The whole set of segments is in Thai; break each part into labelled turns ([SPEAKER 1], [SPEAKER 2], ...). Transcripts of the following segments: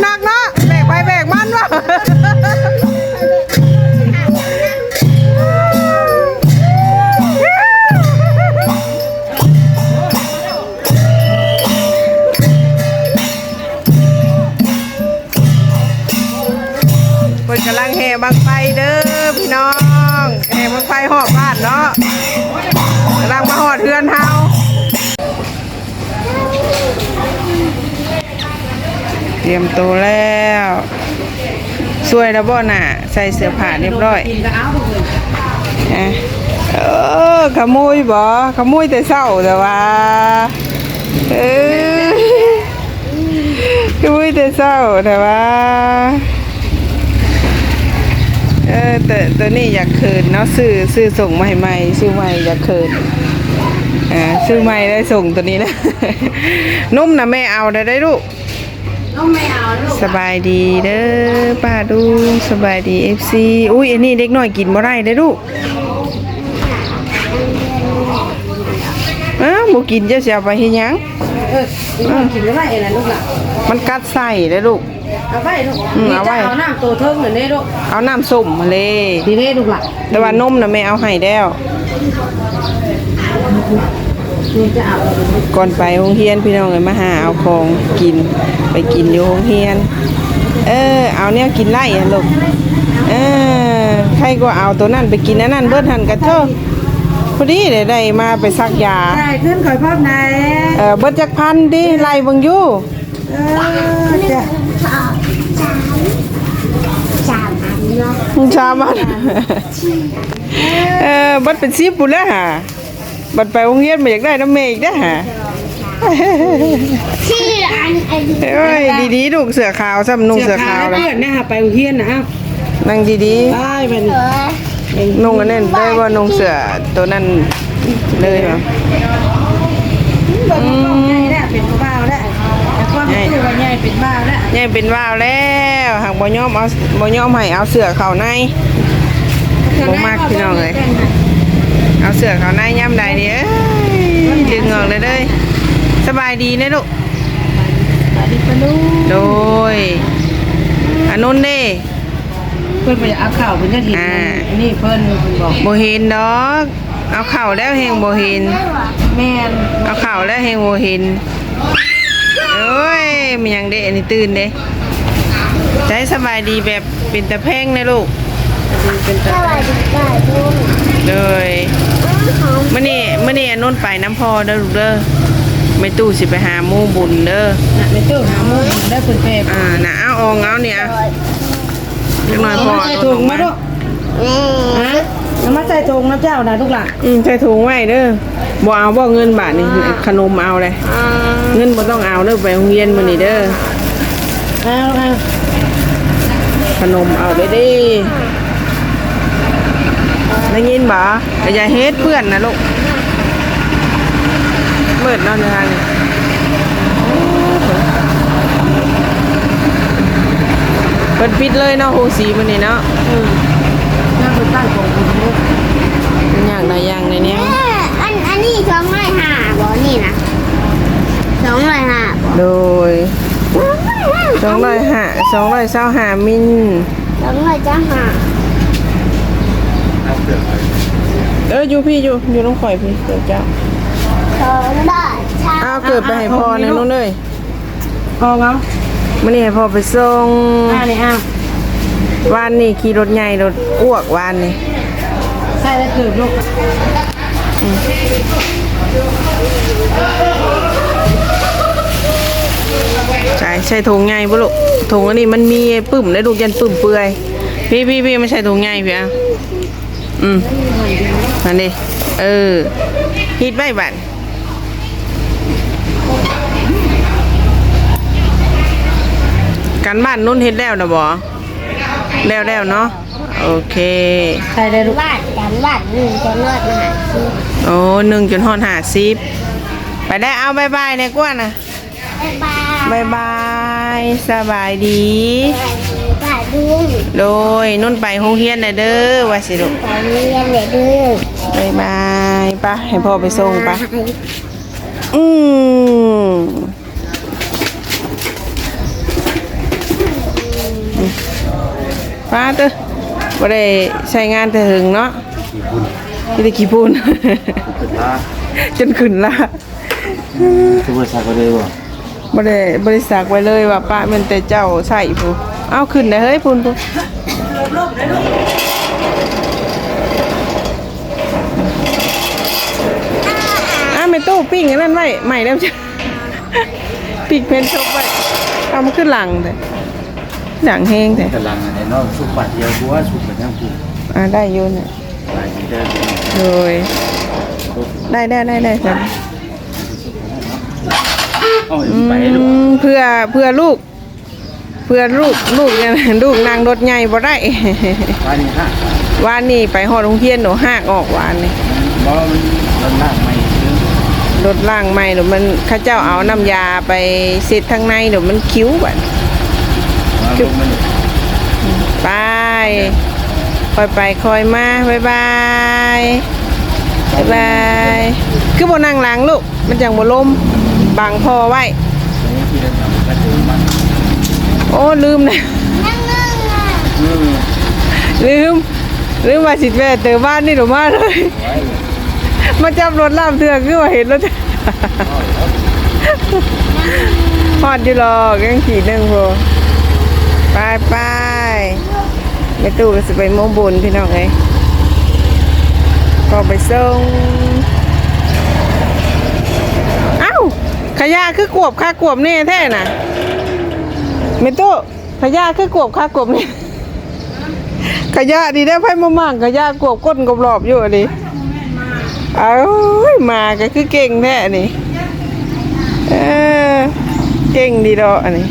[SPEAKER 1] หนักเนาะ รียมตัวแล้วสวยแล้วบ่น่ะ ใส่เสื้อผ้าเรียบร้อยอะเออขโมยบ่ขโมยแต่เช้าแต่ว่าเออขโมยแต่เช้าแต่ว่าเออแต่ตัวนี้อยากคืนเนาะซื้อซื้อส่งให้ใหม่ซื้อใหม่อยากคืนอ่าซื้อใหม่ได้ส่งตัวนี้นะนุ่มนะแม่เอาได้ได้ลูก สบายดีเด้อป้าดูสบายดีเอฟซีอุ้ยอันนี้เด็กน้อยกินบ่ได้ได้อลูกอ้าวบ่กินจะเสียไปเฮ็ดหยัง
[SPEAKER 2] เออนี่มันกินได้ไหมล่ะลูกล่ะ
[SPEAKER 1] มันกัดไส้ได้อลูก
[SPEAKER 2] เอาไว้ลูก
[SPEAKER 1] อืม
[SPEAKER 2] นี่
[SPEAKER 1] เอาไว้
[SPEAKER 2] จะเอาน้ำตัวเทิงเหมือนนี่ลูก
[SPEAKER 1] เอาน้ำส้มมาเลย
[SPEAKER 2] ดีเด้ลูกล่ะ
[SPEAKER 1] แต่ว่านมน่ะแม่เอาให้แล้ว
[SPEAKER 2] นี่จะเอา
[SPEAKER 1] ก่อนไปโรงเรียนพี่น้องเอ้ยมาหาเอาของกิน ไปกินอยู่โรงเรียน เออ เอาเนี่ยกินไล่อะลูก เออ ใครก็เอาตัวนั้นไปกินอันนั้นเบิดหันกันเถอะพอดีได้ได้มาไปซักยา
[SPEAKER 2] ใช่ขึ้นข่อยพ่อไหน
[SPEAKER 1] เออเบิดจักพันดิไล่เบิ่งอยู่
[SPEAKER 2] เออจ้ะ
[SPEAKER 1] ชามันเออเบิดเป็น10ปุ่นแล้วฮะบัดไปโรงเรียนมาอยากได้น้ำเมย์อีกเด้อฮะ
[SPEAKER 3] ชื่ออันอัน
[SPEAKER 1] เอ้ยดีๆลูกเสือขาวซ้ำนุ่งเสือขาว
[SPEAKER 2] เล
[SPEAKER 1] เลย
[SPEAKER 2] ยนะฮะไปโรงเรียนนะ
[SPEAKER 1] นั่งดี
[SPEAKER 2] ได้เป็น
[SPEAKER 3] เออ
[SPEAKER 1] ๆนุ่งอันนั้นได้ว่านุ่งเสือตัวนั้นเลยเหรอ
[SPEAKER 2] แบบใหญ่แล้วเป็นบ้าแล้วแต่ความคือว่าใหญ่เป็นบ้าแล้ว
[SPEAKER 1] ยายเป็นว่าวแล้วหากบ่ยอมเอาบ่ยอมให้เอาเสือเข้าในบ่มักพี่น้องเอ้ยเอาเสือเข้าในย่ำใดนี่เอ้ยดึงออกเลยเด้ยสบายดีนะลูก
[SPEAKER 2] สวัสดีปะลูก
[SPEAKER 1] โดยอันนู้นเด้
[SPEAKER 2] เพื่อนไปเอาข่าวเพื่อนจะเห็นนี่เพื่อนบอก
[SPEAKER 1] บ่เห็นดอก เอาเข้าแล้วแฮงบ่เห็น
[SPEAKER 2] แม่น
[SPEAKER 1] เอาเข้าแล้วแฮงบ่เห็นโอ้ยมันยังเด้อันนี้ตื่นเด้ใจสบายดีแบบเป็นตะแพงนะลูก
[SPEAKER 2] เป็น
[SPEAKER 3] สวัสดีค่ะทุก
[SPEAKER 1] เลยมื่อนี้มื่อนี้อนนุนไปน้ำพอเด้อลูกเด้อ ไม่ตู้สิไปหาหมู่บุญเด้อ
[SPEAKER 2] น่ะไม่ตู้หามูได้เพื่อนเปร
[SPEAKER 1] อ่าน่ะเอาอองเอาเนี่ยจักหน่อยพอ
[SPEAKER 2] ใส่
[SPEAKER 1] เอา
[SPEAKER 2] ถุ
[SPEAKER 1] ถุ
[SPEAKER 2] ง
[SPEAKER 1] ง
[SPEAKER 2] มา
[SPEAKER 1] มา
[SPEAKER 2] ลูกฮะเอามาใส่ถุงนะเจ้านะลูกหล่ะ
[SPEAKER 1] อืมใส่ถุงไว้เด้อบ่เอาบ่เงินบาทนี่ขนมเอาเลย เงินบ่ต้องเอาเด้อไปโรงเรียนมื้อนี้เด้อ
[SPEAKER 2] เอาเอา
[SPEAKER 1] ขนมเอาไปเด้ได้ยินบ่อย่าเฮ็ดเพื่อนนะลูก มืดเนาะทางนี้เปิดปิดเลยเนาะโฮสีมันนี่เนาะ
[SPEAKER 2] นั่งไปตั้งของคุณลูก
[SPEAKER 1] เป็นอย่างใดอย่างในเนี้ย
[SPEAKER 3] แม่อันอันนี้สองร้อยห้าบ่นี่นะสองร้อยห้าบ่
[SPEAKER 1] โดยสองร้อยห้าสองร้อยเศร้าหามิล
[SPEAKER 3] สองร้อยจะห้า
[SPEAKER 1] เอออยู่พี่อยู่อยู่น้องข่อยพี่เกิดเจ้า
[SPEAKER 3] สองร้อยชา
[SPEAKER 1] อ้าวเกิดไปให้พ่อในนู้นเลย
[SPEAKER 2] พอเอา
[SPEAKER 1] มื่อนี้ให้พ่อไปส่ง
[SPEAKER 2] อ่านี่เอา
[SPEAKER 1] วานนี่ขี่รถใหญ่รถอ้วกวานนี่
[SPEAKER 2] ใส่แล้วเกิดลูก
[SPEAKER 1] ใช่ใช่ถุงใหญ่บุลุถุงอันนี้มันมีปึ่มได้ดูกยันปึ่มเปื่อยพี่พี่พี่ไม่ใช่ถุงใหญ่พี่อะอืมนั่นดิเออฮิตไว้บัด กันบ้านนุ่นเฮ็ดแล้วนะบ่แล้วแล้วเนาะโอเค
[SPEAKER 2] ใครได้ลูก
[SPEAKER 3] วาดกันวาดหนึ่งจะนวดมาหาซื้อ
[SPEAKER 1] โอ้หนึ่งจนหอนหาซิบไปได้เอาบายบายเนี่ยกว่านะ
[SPEAKER 3] บ๊ายบาย
[SPEAKER 1] บายบายสบายดี
[SPEAKER 3] วาดดุ้ง
[SPEAKER 1] โดยนุ่นไปโรงเรียนน่ะเด้อว่าสิลูก
[SPEAKER 3] ไปเรียนเลยดื้อบา
[SPEAKER 1] ยบายปะให้พ่อไปส่งปะอืม ป้าเต้อบ่ได้ใช้งานแต่หึงเนาะมีแต่ขี้ปุ่นจนขึ้นละ
[SPEAKER 4] ทุกบริษัทก็เลยว่า
[SPEAKER 1] บ่ได้บริษัทไว้เลยว่าป้ามันแต่เจ้าใส่ผู้เอาขึ้นได้เฮ้ยพุ่นพุ่นอะไม่ตู้ปิ้งอันนั้นไว้ใหม่แล้วจ้ะปิ้งเพนชกไว้เอามาขึ้นหลังแต่ห ลังแห้งแต่
[SPEAKER 4] กำลังในนอกสุกบาทเดียวกูว่าสุกแบบนั้นกู
[SPEAKER 1] อ่าได้อยุ่เนี่ย
[SPEAKER 4] หลายที่ได้
[SPEAKER 1] โดยได้ได้ได้ได้จ้ะ
[SPEAKER 4] เอา
[SPEAKER 1] อื
[SPEAKER 4] ไปลูก
[SPEAKER 1] มเพื่อเพื่อลูก เพื่อลูกลูกเนี่ยลูกนางรถใหญ่บ่ได้
[SPEAKER 4] วานี่ฮะ
[SPEAKER 1] วานนี่ไปหอดโรงเรียนหนูหากออกวานนี่
[SPEAKER 4] เพราะมันมันลากไม่ถึง
[SPEAKER 1] รถล่างใหม่หนูมันเข้าเจ้าเอาน้ำยาไปเสร็จทางในหนูมันคิ้วบัด
[SPEAKER 4] มาลงมัน
[SPEAKER 1] ไปคอยไปคอยมาบายบายบายบายคือบนั่งหลังลูก มันจังบ่ลมบังพอไว้ โอ้ ลืมนะ
[SPEAKER 3] นั่งนั่งอะ
[SPEAKER 4] อืม
[SPEAKER 1] ลืม ลืมว่าสิแม่เตอบ้านนี่หนูมาเลย มาจับรถล่ามเถื่อคือว่าเห็นรถฮอดอยู่หรอกยังขี่หนึ่งพอ ไปไปไปตู้ก็สิไปโมบุญพี่น้องเอ้ก็ไปส่งเอ้าขยะคือกวบค่ากวบนี่แท้น่ะไม่ตู้ขยะคือกวบค่ากวบนี่ขยะดีได้ไพ่มามั่งขยะกวบก้นกบรอบอยู่อันนี้เอ้ยมาก็คือเก่งแท้นี่เออเก่งดีดอกอันนี้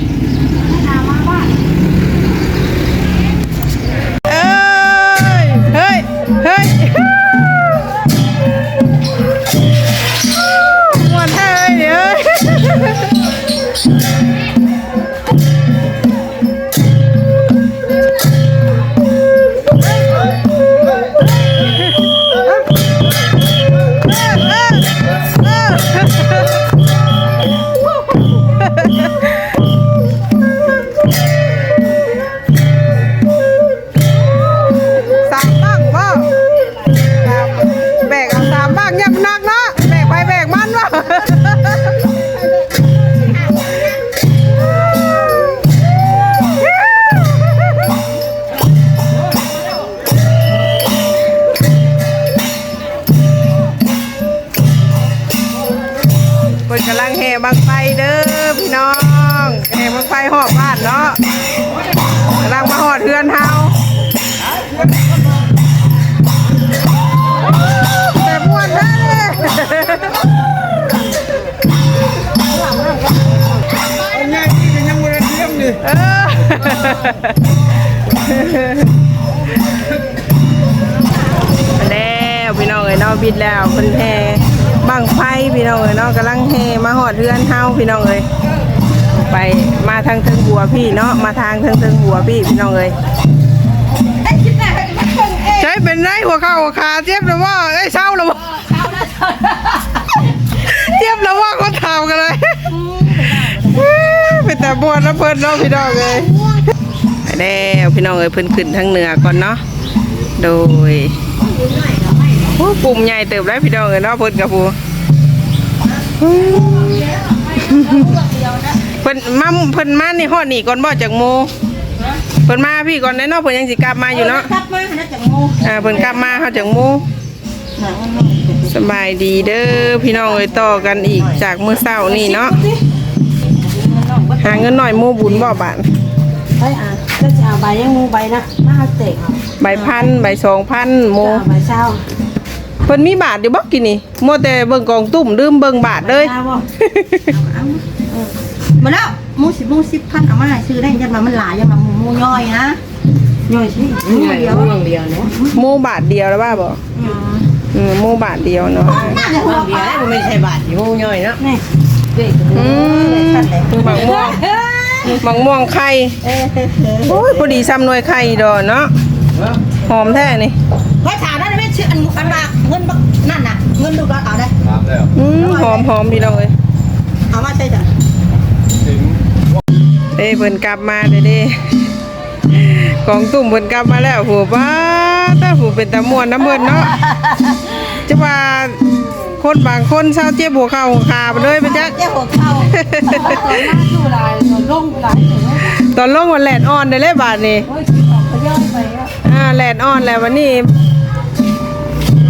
[SPEAKER 1] กำลังแห่บังไฟเด้อพี่น้องแห่บังไฟหอบบ้านเนาะกำลังมาหอดเฮือนเฮาแต่ม่วนแท้เลยเออแล้วพี่น้องเอ้ยเนาะบิดแล้วเป็นแห่ บังไฟพี่น้องเอ้ยเนาะกำลังแห่มาหอดเรือนเฮาพี่น้องเอ้ยไปมาทางเทิงหัวพี่เนาะมาทางเทิงเทิงหัวพี่พี่น้องเอ้ยใช้เป็นไรหัวเข่าหัวขาเจ็บหรือว่าเอ้ยเศร้าหรือว่าเจ็บหรือว่าก็ถามกันเลยเป็นแต่บวชแล้วเพิ่นเนาะพี่น้องเลยไปแล้วพี่น้องเอ้ยเพิ่นขึ้นทางเหนือก่อนเนาะโดย โอ้ปุ่มใหญ่เติบแล้วพี่น้องเอ้ยเนาะเพิ่นกับผู้เพิ่นมาเพิ่นมานี่ฮอดนี่ก่อนบ่จากหมู่เพิ่นมาพี่ก่อนได้เนาะเพิ่นยังสิกลับมาอยู่เนาะ
[SPEAKER 2] กลับมาแล้วจังโม
[SPEAKER 1] อ่าเพิ่นกลับมาเขาจากหมูสบายดีเด้อพี่น้องเอ้ยต่อกันอีกจากมื้อเช้านี่เนาะหาเงินหน่อยหมู่บุญบ่บาท
[SPEAKER 2] เฮ้ยอะก็จะเอาใบยังงูใบนะมาเตะ
[SPEAKER 1] ใบพันใบสองพันหมู
[SPEAKER 2] เอาใบเช้า
[SPEAKER 1] เพิ่นมีบาทอยู่บ่กินนี่มัวแต่เบิ่งกองตุ่มลืมเบิ่งบาทเลย
[SPEAKER 2] เอาบ่เอาเออมาแล้วมูสิมูสิบพันเอามาให้ซื้อได้ยันมามันหลายยันมาหมูย่อยนะย่อยสิเดียว
[SPEAKER 5] เดียวเนาะ
[SPEAKER 1] หมูบาทเดียวแล้วบ้าบ่อืมหมูบาทเดียวเนาะ
[SPEAKER 2] น่าจะหัว
[SPEAKER 5] เดียวแล้วไม่ใช่บาทอยู่ย่อยเนาะ
[SPEAKER 2] นี่
[SPEAKER 1] อืมหมักม่วงหมักม่วงไข่โอ้ยพอดีซ้ำหน่วยไข่ดอกเนาะหอมแท้นี่
[SPEAKER 2] เฮ้ยถามได้ไหม ชื่ออันอันว่าเงินบักนั่นน่ะเงินดูก่อนเอาได้
[SPEAKER 4] ถามแล้ว
[SPEAKER 1] อืมหอมหอมพี่น้องเอ้ย
[SPEAKER 2] เอามาใช่จ้ะ
[SPEAKER 4] ถึง
[SPEAKER 1] เอ้ยเพิ่นกลับมาเด้เด้กองตุ่มเพิ่นกลับมาแล้วผู้ป้าถ้าผู้เป็นตะม่วนน้ำเพิ่นเนาะจะว่าคนบางคนเศร้าเจ็บหัวเข่าหัวขาไปเลยไปจัก
[SPEAKER 2] เจ้าหัวเข้าตอนหน้าสู้ลายตอนลงลายถึง
[SPEAKER 1] ตอนลงวันแหลนอ่อนได้เลยบาทนี่
[SPEAKER 2] โอ้ยออกเขาย่อยไปอะ
[SPEAKER 1] อ่าแหลนอ่อนแล้ววันนี้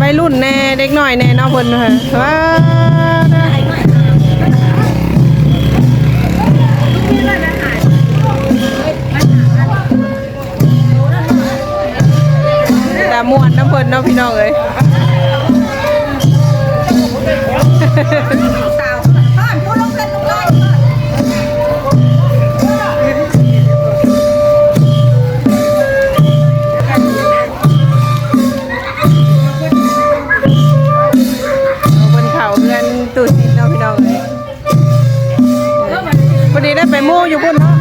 [SPEAKER 1] วัยรุ่นแน่เด็กน้อยแน่เนาะเพิ่นฮะว้าแต่ม่วนน้ำเพิ่นเนาะพี่น้องเอ้ย ได้ไปหมู่อยู่พุ่น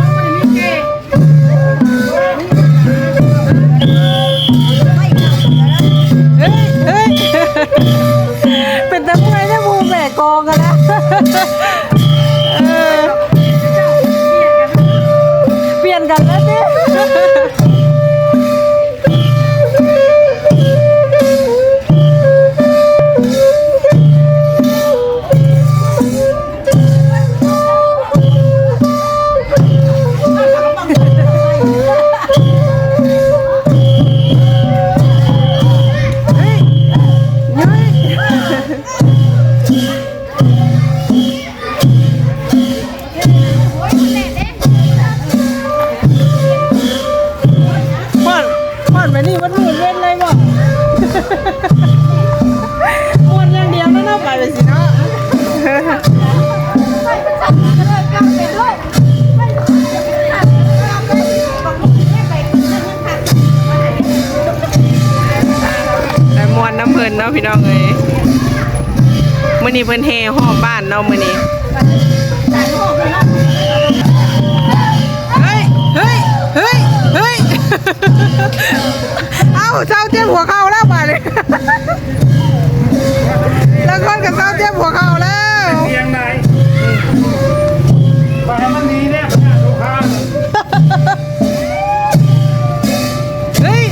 [SPEAKER 1] พ่อนพ่อนไปนี่มันมุนเล่นเลยบ่มวนอย่างเดียวนั่นเนาะไปไปสิเนาะแต่มวนน้ำเพลินเนาะพี่น้องเอ้ยมื้อนี้เพิ่นเฮห้อบบ้านเนาะมื้อนี้ เอ้าเจ้าเจ็บหัวเข่าแล้วไปเลยแล้วคนกับเจ้าเจ็บหัวเข่าแล้ว
[SPEAKER 4] เตียงไหนไปให้มันดีเนี่ยพนักลูกค้า
[SPEAKER 1] เฮ้ย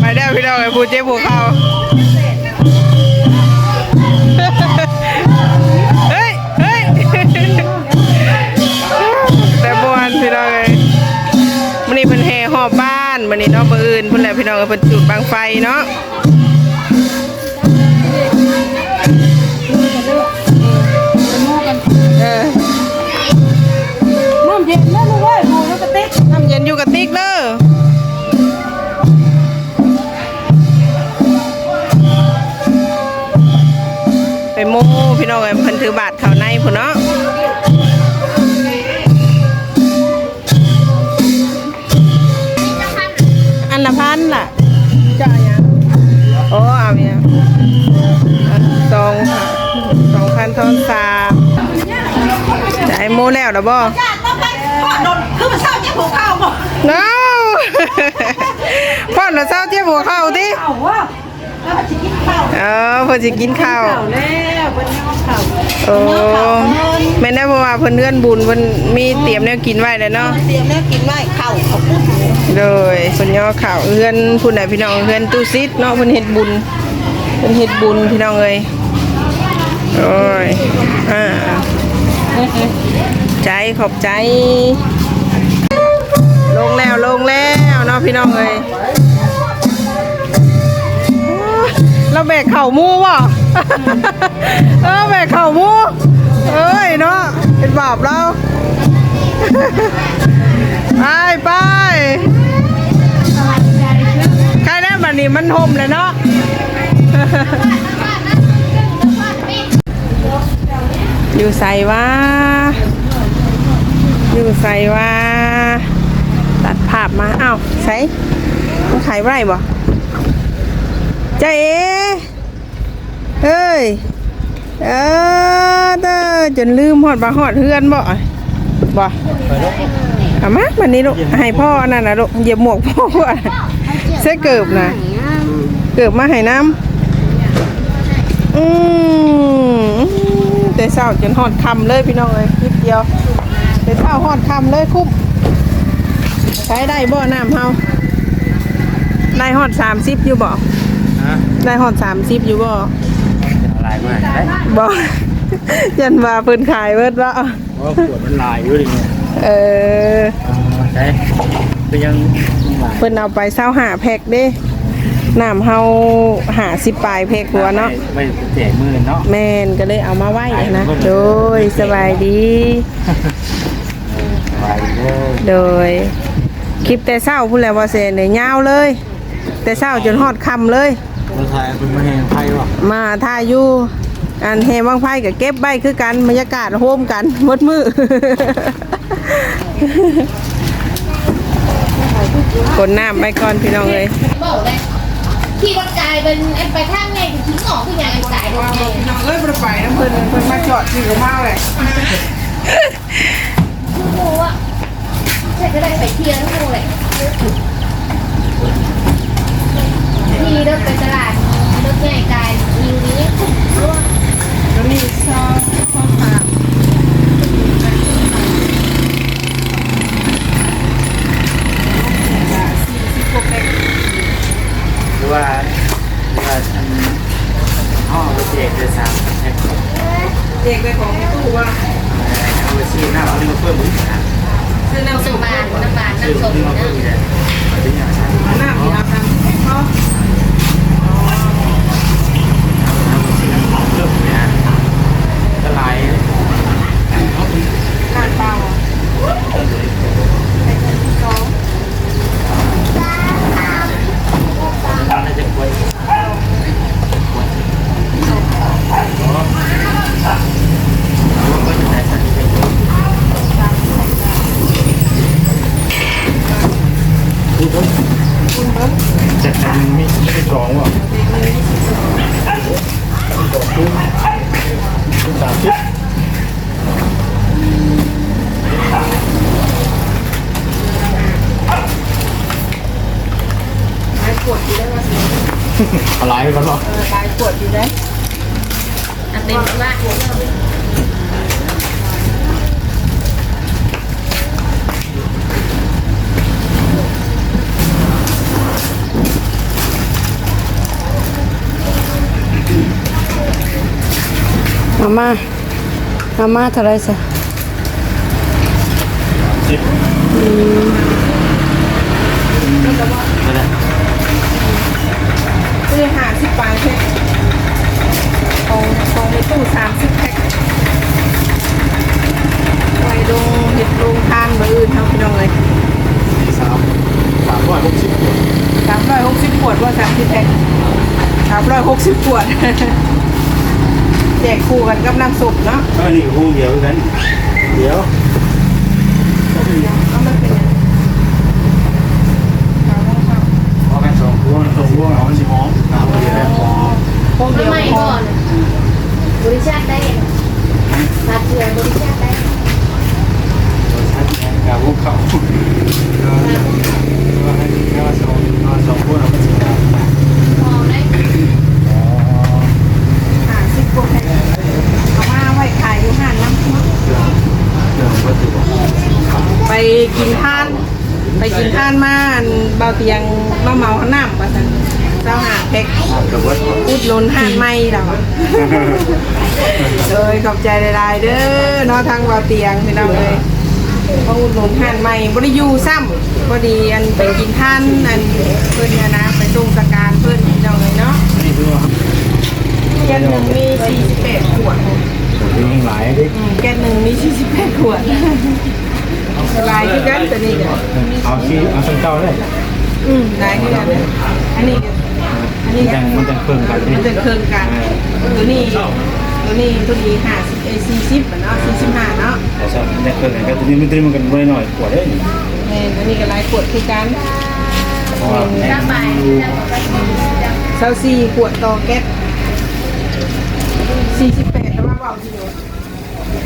[SPEAKER 1] ไปได้พี่น้องไอ้ผู้เจ็บหัวเข่าะมืออื่นพิ่นแหละพี่น้องเอ้ยเพิ่นจุดบังไฟเนาะเออ
[SPEAKER 2] น้ำเย็นนะลูกเอ้ยหมูแล้วก็ติ๊ก
[SPEAKER 1] น้ำเย็นอยู่กับติ๊กเด้อไปโม่พี่น้องเอ้ยเพิ่นถือบาทเข้าในพุ่นเนาะ เอาเนี่ยสองสองพันทอนสามจ่ายโม่แล้วเหรอบ่
[SPEAKER 2] จ้าต้องไปพ่อโดนคือมันเศร้าเจ้าหัวเข้าบ่
[SPEAKER 1] no พ่อหนูเศร้าเจ็บหัวเข่าดิ
[SPEAKER 2] เอาวะแล้วมันจะกินข้าว
[SPEAKER 1] เออเพิ่นสิกินข้าว
[SPEAKER 2] แล้วเป็นน้องข้าว
[SPEAKER 1] โอ้แม่นได้เพราะว่าเพิ่นเฮือนบุญเพิ่นมีเตรียมแนวกินไว้แล้วเนาะ
[SPEAKER 2] เตรียมแล้วกินไว้ข้าวเอาพุด
[SPEAKER 1] โดยเพิ่นย่อข้าวเฮือนผู้ใดพี่น้องเฮือนตู้ซิดเนาะเพิ่นเฮ็ดบุญ เพิ่นเฮ็ดบุญพี่น้องเอ้ยโอ้ยอ่าใจขอบใจ ลงแล้วลงแล้วเนาะพี่น้องเอ้ยเราแบกเข่ามูบ่เออแบกเข่ามูเอ้ยเนาะเป็นบาปเราไปไปใครได้บัดนี้มันห่มเลยเนาะ อยู่ใส่ว่า อยู่ใส่ว่า ตัดภาพมาอ้าวใส่มันขายไรบ่ใจาเอเฮ้ย เออเด้อจนลืมหอดบาหอดเฮือนบ่บ่อามาวันนี้ลูกให้พ่อนั่นนะลูกเหยียบหมวกพ่ออะเสื้อเกิบนะเกิบมาให้น้ำ อืมแต่เศร้าจนหอดคำเลยพี่น้องเลยนิดเดียวแต่เศร้าหอดคำเลยคุ้มใช้ได้บ่น้ำเฮาได้หอดสามสิบอยู่บ่
[SPEAKER 4] ฮะ
[SPEAKER 1] ได้หอดสามสิบอยู่บ่
[SPEAKER 4] ลายมากได้
[SPEAKER 1] บอกยันว่าเพิ่นขายเบิดว่า
[SPEAKER 4] เพราะขวดมันลายอยู่ดิเนี่ย
[SPEAKER 1] เออ
[SPEAKER 4] ใช่ก็ยังลาย
[SPEAKER 1] เพิ่นเอาไปเศร้าหาแพ็กเด้ น้ำเฮาหาสิบปลายแพ็กหัวเนาะ
[SPEAKER 4] ไม่แจกมือเนาะ
[SPEAKER 1] แม่นก็เลยเอามาไว้นะโดยสบายดี
[SPEAKER 4] ลายเลย
[SPEAKER 1] โดยคลิปแต่เศร้าพูดแล้วว่าเซนเนี่ยยาวเลย แต่เศร้าจนฮอดคำเลย
[SPEAKER 4] เราถ่ายเป็นมาแห่งไทยวะ
[SPEAKER 1] มาท่าอยู่อันเฮวังไพ่กับเก็บใบคือกันบรรยากาศโฮมกันหมดมือกดน้ำไปก่อนพี่น้องเลย
[SPEAKER 6] บอกเลยขี่รถกายเป็นไปทางไงทิ้งออกคืออย่างไกลรถไง
[SPEAKER 1] พี่น้องเอ้ยบ่ไปน้ำเพิ่นเพิ่นมาจอดที่กับเมาเลย
[SPEAKER 6] ทุกโมอะใช่ก็ได้ไปเที่ยวทุกโมเลยขี่รถไปตลาดรถใหญ่กายยิงนี้
[SPEAKER 1] แล้วนี่ซองข้อความ
[SPEAKER 4] หรือว่าหรือว่าอันห่อ ไปแจกเลยสามแพ็ค
[SPEAKER 1] เด็กไปของตู้ว่า
[SPEAKER 4] เอาไปซื้อหน้าเอาเรื่องเพิ่มอีกนะ
[SPEAKER 1] ซื้อน้ำส้ม
[SPEAKER 6] น้ำบานน้ำบาน
[SPEAKER 4] ซื้อ
[SPEAKER 6] น้ำส้ม
[SPEAKER 4] เพิ่ม
[SPEAKER 6] นะ
[SPEAKER 4] อีกนะถึงอย่างนั้น
[SPEAKER 1] น้ำมีอาบน้ำเขาะ
[SPEAKER 4] ริ่มเนี่ยละลาย
[SPEAKER 1] น้ำเปล่า
[SPEAKER 4] น่าจะควร จะทำมีไม่สองว่ะสามสิบ
[SPEAKER 1] ลายขวดอยู่ได้ว่าสิ
[SPEAKER 4] อะไรกันหรอ
[SPEAKER 1] เออลายขวดอยู่ได้
[SPEAKER 6] อันเป็นว่า
[SPEAKER 2] มามามามาเท่าไรซะ
[SPEAKER 4] สิบนั่นแหละ
[SPEAKER 1] ซื้อหาสิบปลายแพ็คของของในตู้สามสิบแพ็คไว้ลงเห็ดลงทานมาอื่นเขาพี่น้องเลย
[SPEAKER 4] สามสามร้อยหกสิบ
[SPEAKER 1] สามร้อยหกสิบขวดว่าสามสิบแพ็คสามร้อยหกสิบขวด แจกคู่กันกับน้ำซุปเนาะ
[SPEAKER 4] ก็นี่คู่เดียวกันเดี๋ยว
[SPEAKER 1] เอามาเป็น
[SPEAKER 4] พอกันสองคู่สองคู่เอามันสิหอมสามเดียว
[SPEAKER 1] พวกเดียว
[SPEAKER 6] ทำไม
[SPEAKER 1] พอ
[SPEAKER 6] ก่อนบริจาคได้สาเถื่อนบริจาคได้
[SPEAKER 4] กับพวกเขาว่าให้ว่าสองสองคู่เอามันสิหอม
[SPEAKER 6] พอได้
[SPEAKER 1] หาสิบกว่าแพ็คเอามาไว้ขายอยู่ห้างน้ำเนาะ
[SPEAKER 4] เครื่องเครื่องวัตถุ
[SPEAKER 1] ไป กินทาน ไปกินทานมาอันเบาเตียงมาเมาข้าวน้ำว่าซั่นเจ้าหาแพ็ค
[SPEAKER 4] กับวัตถุ
[SPEAKER 1] อุดหนุนห้านไม่เราเลยขอบใจหลายๆเด้อเนาะทางเบาเตียงพี่น้องเลยมาอุดหนุนห้านไม่บริยูซ้ำพอดีอันไปกินทานอันเพิ่นเนี่ยนะไปตรงสการเพิ่นพี่น้องเลยเนาะ
[SPEAKER 4] นี่คือว่า
[SPEAKER 1] แก้วหนึ่งมี48ขวด
[SPEAKER 4] ตัวนี้หลาย
[SPEAKER 1] อืมแก้วหนึ่งมี48ขวด สบายที่กันตัวนี้เด้อ
[SPEAKER 4] เอาที่เอาสังเก้าเลย
[SPEAKER 1] อืมได้ที่กันอันนี้อันนี้
[SPEAKER 4] มันจะมันจะเครื่องกัน
[SPEAKER 1] มันจะเครื่องกันตัวนี้ตัวนี้ตัวนี้ห้าสิบเอสี่สิบเนาะสี่สิบห้าเนาะ
[SPEAKER 4] แต่ชอบแรกเกินกันตัวนี้มันตัวนี้มันกันน้หน่อยกว่าได้นี่
[SPEAKER 1] แม่นอันนี้ก็ลายขวดคือกัน
[SPEAKER 4] เพราะว่าแม่
[SPEAKER 6] ถ้าไป
[SPEAKER 1] เซาสี่ขวดต่อแก๊สสี่สิบแปดแต่ว่าเบาจริงเหรอ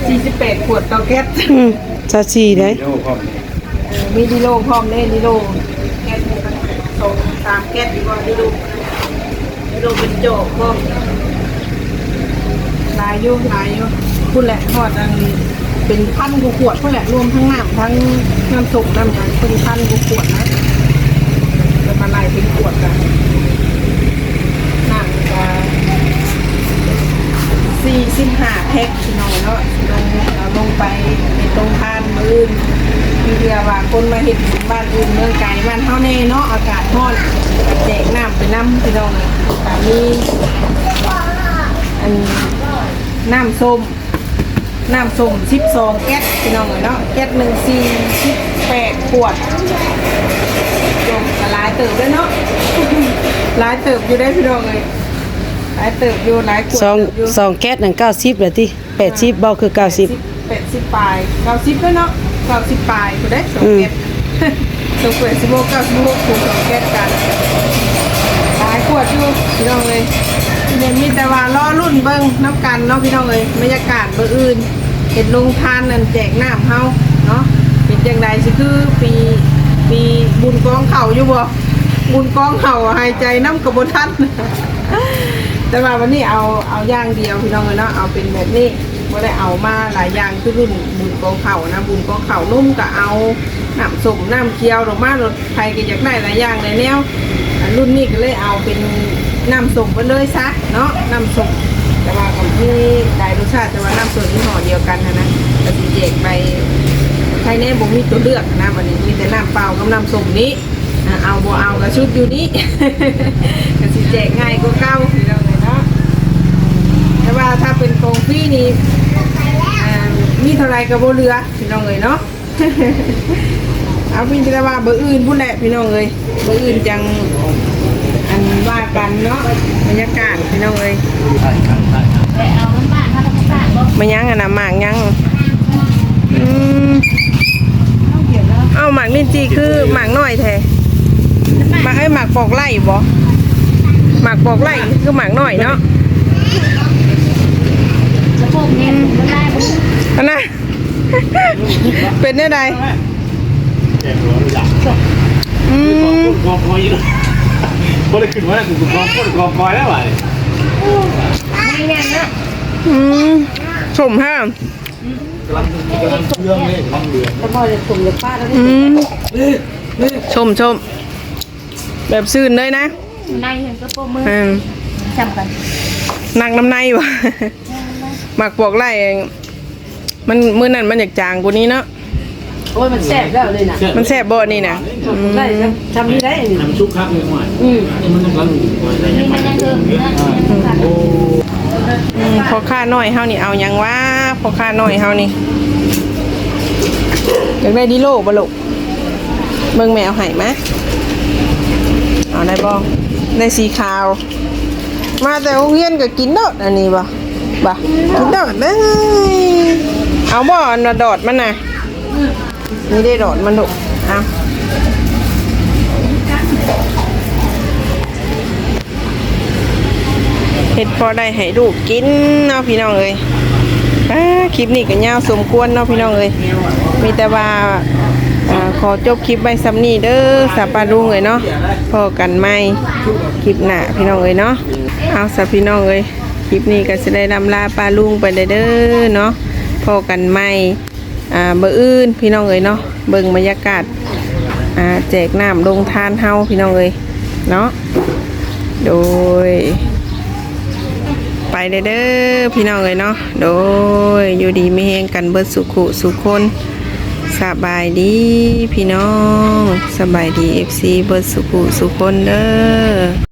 [SPEAKER 1] สี่สิบแปดขวดต่อแก๊ส
[SPEAKER 5] อืมซาซีได้
[SPEAKER 4] เดี๋ยวพร้อม
[SPEAKER 1] เออมีดีโลพร้อมเล่นดีโลแก๊สมันสองสามแก๊สดีกว่าดีโลดีโลเป็นโจกพร้อมหลายอยุ่หลายอยุ่พูดแหละทอดอันเป็นพันกว่าขวดพูดแหละรวมทั้งน้ำทั้งน้ำสุกน้ำมันเป็นพันกว่าขวดนะจะมาไล่เป็นขวดกันน้ำจะ สี่สิบห้าแพ็คพี่น้องเนาะลงเอาลงไปในตรงทานมือมีเดียว่าคนมาเห็นบ้านอื่นเมืองไกลบ้านเฮาแน่เนาะอากาศร้อนแจกน้ำไปน้ำพี่น้องแต่มีอันน้ำส้มน้ำส้ม12แก๊สพี่น้องเนาะแก๊สหนึ่งสี่สิบแปดขวดจมหลายเติบด้วยเนาะหลายเติบอยู่ได้พี่น้องเลย หลายเติบอยู่หลายขวด
[SPEAKER 5] สอง
[SPEAKER 1] เติบอยู่
[SPEAKER 5] สองแก๊สนั่น90แล้วติ80เบาคือ90
[SPEAKER 1] แปดสิบปลายเก้าสิบด้วยเนาะเก้าสิบปลายกูได้สองเก็ดสองเปิดสิบโมเก้าสิบหกคูณสองเก็ดกันหลายขวดอยู่พี่น้องเลยเดี๋ยวมีแต่ว่าล้อรุ่นเบิ้งน้ำกันเนาะพี่น้องเลยบรรยากาศเบอร์อื่นเห็นลงทานนั่นแจกน้ำเฮาเนาะเป็นจังใดสิคือปีปีบุญกองเข่าอยู่บ่ บุญกองเข่าหายใจน้ำกระบนทันแต่ว่าวันนี้เอาเอาอย่างเดียวพี่น้องเลยเนาะเอาเป็นแบบนี้ไม่ได้เอามาหลายอย่างคือรุ่นบุญกองเข่านะบุญกองเข่านุ่มก็เอาน้ำส้มน้ำเคียวดอมารถไฟก็อยากได้หลายอย่างหลยแนวอันรุ่นนี้ก็เลยเอาเป็นน้ำส้มไปเลยซะเนาะน้ำส้มแต่ว่าของที่ได้รสชาติแต่ว่าน้ำส้มที่ห่อเดียวกันนะนะก็สิแจกไปใครแน่บ่มีตัวเลือกนะวันนี้มีแต่น้ำเปล่ากับน้ำส้มนี้ เอาบ่เอาก็ชุดอยู่นี้ก็สิแจกง่ายกว่าเก่าพี่น้องเลยเนาะแต่ว่าถ้าเป็นกองฟรีนี่อ่ามีเท่าไรกับโบเรือพี่น้องเลยเนาะเอาพี่แต่ว่าเบอร์อื่นพูดแหละพี่น้องเลยเบอร์อื่นจังอันว่ากันเนาะบรรยากาศพี่น้องเลย
[SPEAKER 4] ใช่
[SPEAKER 6] เอาน้ำบ้านถ้าต้องการบ่
[SPEAKER 1] มายังอะนะหมากยังอืมเอาหมากลิ้นจีคือหมากน้อยแท้ มากไอ้ยหมากปอกไล่บ่หมากปอกไล่คือหมากน้อยเนาะ
[SPEAKER 6] สะโพกเนี่ยมันได้บ่
[SPEAKER 1] อันน่ะเป็นได้ใด
[SPEAKER 4] แจกหัวรู้จัก
[SPEAKER 1] อืม
[SPEAKER 4] กองคอยอยู่บ่ได้ขึ้นว่ากูกองกองคอยแล้วว่ะ
[SPEAKER 1] อืมสมห้าม
[SPEAKER 4] กำลังกำลังเรื่องนี่กำลังเดือด
[SPEAKER 2] แต่พอจะตุ่มจะป้าแล้ว
[SPEAKER 1] อืมชมชม แบบซื่นเลยนะ
[SPEAKER 6] ในเห็นกระโปรงมือ
[SPEAKER 1] อืม
[SPEAKER 6] จำกัน
[SPEAKER 1] หนักน้ำในวะหมักปวกไล่เองมันมื้อนั้นมันอยากจางกว่านี้เนาะ
[SPEAKER 2] โอ้ยมันแซ่บแล้วเลยนะ
[SPEAKER 1] มันแซ่บบ่นี่นะ
[SPEAKER 2] ได้ทำนี่ได้นี่
[SPEAKER 4] ทำชุกครับเลยหน่อยอืมนี่มันต้องกำลังอยู่อะไร
[SPEAKER 6] นี่
[SPEAKER 4] เงี้ย
[SPEAKER 6] มันยังเดิมอยู่นะ
[SPEAKER 4] โอ้
[SPEAKER 1] อืมพอค่าน้อยเฮานี่เอาหยังวะพอค่าน้อยเฮานี่อยากได้ดิโลบ่ลูกเบิ่งแมวให้มะ เอาได้บ่ได้สีขาว มาแต่โรงเรียนก็กินดอดอันนี้บ่บ่กินดอดได้เอาบ่อันดอดมันน่ะนี่ได้ดอดมันลูกเอาเฮ็ดพอได้ให้ลูกกินเนาะพี่น้องเอ้ยคลิปนี้ก็ยาวสมควรเนาะพี่น้องเอ้ยมีแต่ว่า อ่าขอจบคลิปไว้ซ้ำนีเด้อสาปาลุงเอ้ยเนาะพอกันใหม่คลิปหน้าพี่น้องเอ้ยเนาะเอาสาพี่น้องเอ้ยคลิปนี้ก็สิได้ลำลาปลาลุงไปเด้อเด้อเนาะพอกันใหม่อ่าเบอร์อื่นพี่น้องเอ้ยเนาะเบิ่งบรรยากาศอ่าแจกน้ำลงทานเฮาพี่น้องเอ้ยเนาะโดย ไปเด้อเด้อพี่น้องเลยเนาะโดยอยู่ดีไม่แห้งกันเบิดสุขุสุขคน สบายดีพี่น้อง สบายดีเอฟซีเบิดสุขุสุคนเด้อ